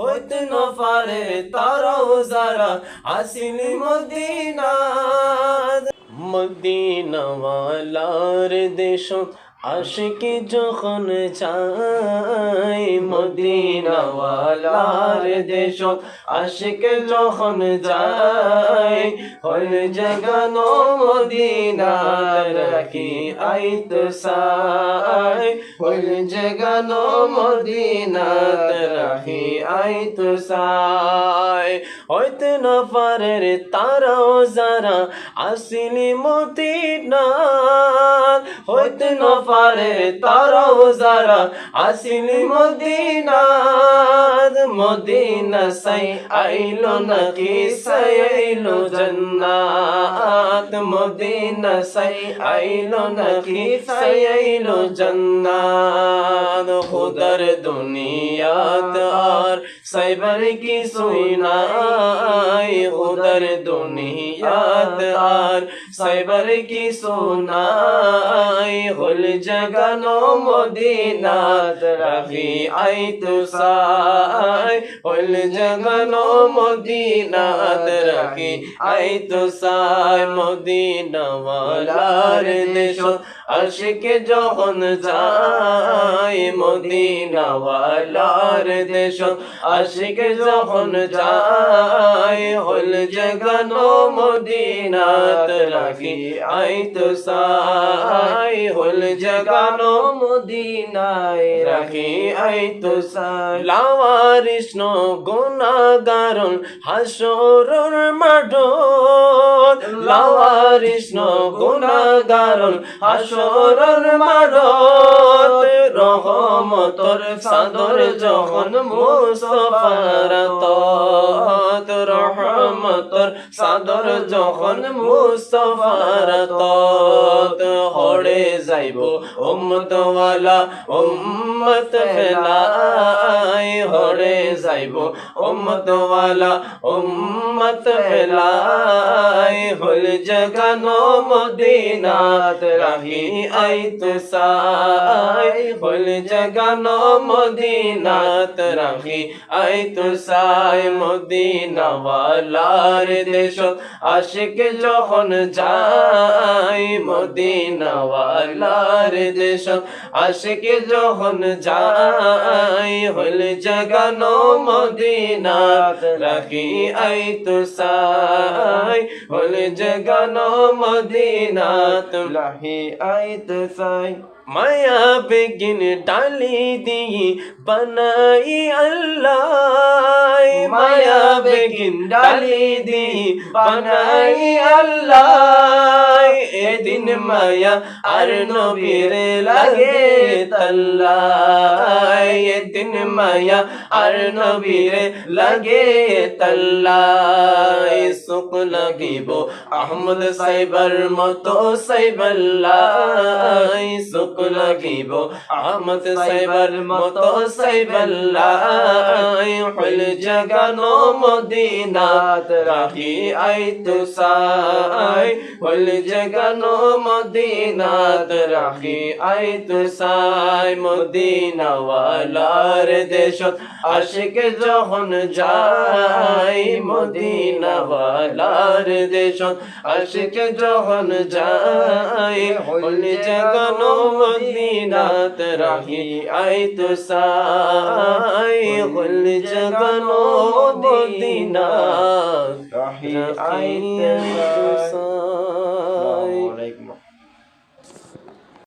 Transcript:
হইতে নফারে তারাও যারা আসিন মদিনা মদিনাওয়ালার দেশ আশিকি যখন চাই মদিনাওয়ালার দেশ আশিক যখন যায় হল জগানো মদিনার রাখি আইত সাই। হল জগানো মদিনাত রাখি আইত সাই। হইতে নফারের তারাও যারা আসিলি মদিনার হইতে নফারের তারাও যারা আসিলি মদিনার মদিনা সাই আইলো নাকি সাই আইলো জন্নাত? মদিনা সাই আইলো নাকি সাই আইলো জন্নাত? খুদার দুনিয়াত আর সাইবার কি সুনাই খুদার দুনিয়াত আর সাইবার কি সোনাই? হল জগানো মদিনাত রাখি আই তো সাই হল জগানো মদিনাত রাখি আই তো সাই মদিনা ওয়ালার দেশ আশিক যখন যায় মদিনা ওয়ালার দেশ, আশিক যখন যায় হল জগানো মদিনাত রাখি, আই তো সাই হল জগানো মদিনায় রাখি, আই তো সাই। লাওয়ারিষ্ণ গুণাগারণ হাসরর মাঠ লাওয়ারিষ্ণ গুণাগারণ, হাসরর মাঠ রহমতর সাদর যখন মুস্তফার তত, রহমতর সাদর যখন মুস্তফার তত। হড়ে যাইব উম্মত ওয়ালা উম্মত হড়ে যাইব উম্মত ওয়ালা উম্মত ফেলাই, হল জগানো মদিনাত রাহি আই তো সাই হল জগানো মদিনাত রাহি আই তো সাই মদিনা ওয়ালার দেশ আশিক যখন যাই মদিনা ওয়ালার দেশ আশিক যখন যাই হল জগানো মদিনাত রাখি আই তো সাই হল জগানো মদিনাত রাখি আই তো সাই মায়া বেগিন ডালি দিয়ে বানাই আল্লাহ মায়া ডালি দিই বানাই আল্লাহ। এদিন মায়া আর নবীর লাগে তাল্লাই এদিন মায়া আর নবীর লাগে তাল্লাই সুখ লাগিব আহমদ সাইবার মতো সাইবাল্লাই সুখ লাগিব আহমদ সাইবার মতো সাইবাল্লাই হল জগানো মদিনাত রাখি আই তু সাই হল জগানো মদিনাত রাখি আই তু সাই মদিনা ওয়ালার দেশত আশিক যখন যাই মদিনা ওয়ালার দেশত আশিক যখন যাই হল জগানো মদিনাত রাখি আই তু সাই হল জগানো মদিনাত রাখি আই তু সাই